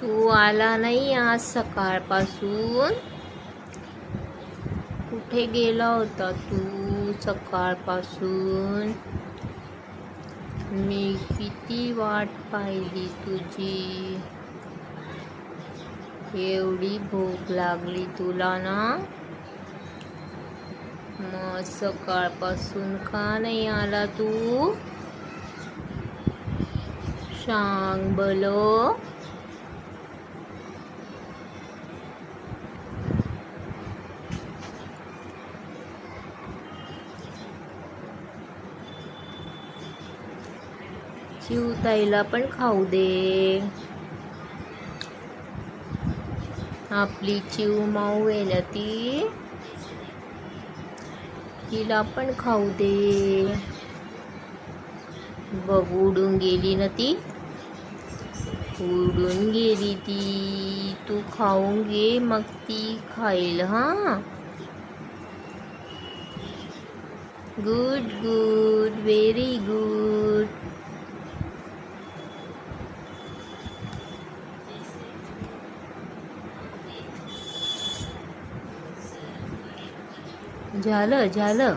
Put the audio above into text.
तू आला नाही आज सकाळपासून. कुठे गेला होता तू सकाळपासून? मी किती वाट पाहिली तुझी. एवढी भूक लागली तुला ना? मग सकाळपासून का नाही आला तू? सांग बलो शिवताईला पण खाऊ दे. आपली चिव माऊ आहे ती. तिला पण खाऊ दे. बघ उडून गेली ना ती. उडून गेली ती. तू खाऊन घे मग ती खाईल हा. गुड गुड व्हेरी गुड झालं झालं